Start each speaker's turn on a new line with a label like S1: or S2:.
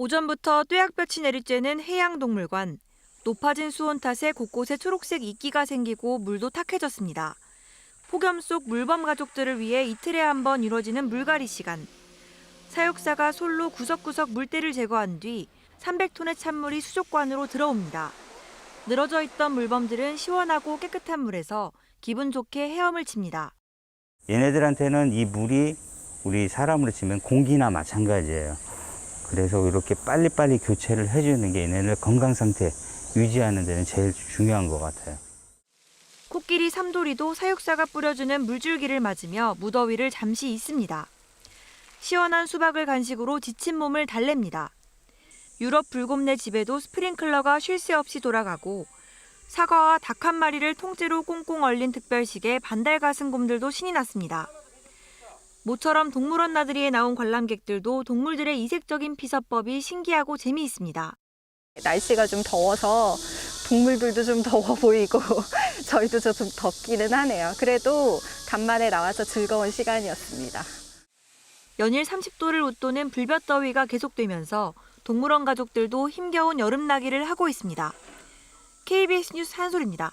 S1: 오전부터 뙤약볕이 내리쬐는 해양동물관. 높아진 수온 탓에 곳곳에 초록색 이끼가 생기고 물도 탁해졌습니다. 폭염 속 물범 가족들을 위해 이틀에 한 번 이뤄지는 물갈이 시간. 사육사가 솔로 구석구석 물때를 제거한 뒤 300톤의 찬물이 수족관으로 들어옵니다. 늘어져 있던 물범들은 시원하고 깨끗한 물에서 기분 좋게 헤엄을 칩니다.
S2: 얘네들한테는 이 물이 우리 사람으로 치면 공기나 마찬가지예요. 그래서 이렇게 빨리빨리 교체를 해주는 게 얘네들 건강 상태 유지하는 데는 제일 중요한 것 같아요.
S1: 코끼리 삼돌이도 사육사가 뿌려주는 물줄기를 맞으며 무더위를 잠시 잊습니다. 시원한 수박을 간식으로 지친 몸을 달랩니다. 유럽 불곰네 집에도 스프링클러가 쉴 새 없이 돌아가고 사과와 닭 한 마리를 통째로 꽁꽁 얼린 특별식에 반달 가슴 곰들도 신이 났습니다. 모처럼 동물원 나들이에 나온 관람객들도 동물들의 이색적인 피서법이 신기하고 재미있습니다.
S3: 날씨가 좀 더워서 동물들도 좀 더워 보이고 저희도 좀 덥기는 하네요. 그래도 간만에 나와서 즐거운 시간이었습니다.
S1: 연일 30도를 웃도는 불볕더위가 계속되면서 동물원 가족들도 힘겨운 여름 나기를 하고 있습니다. KBS 뉴스 한솔입니다.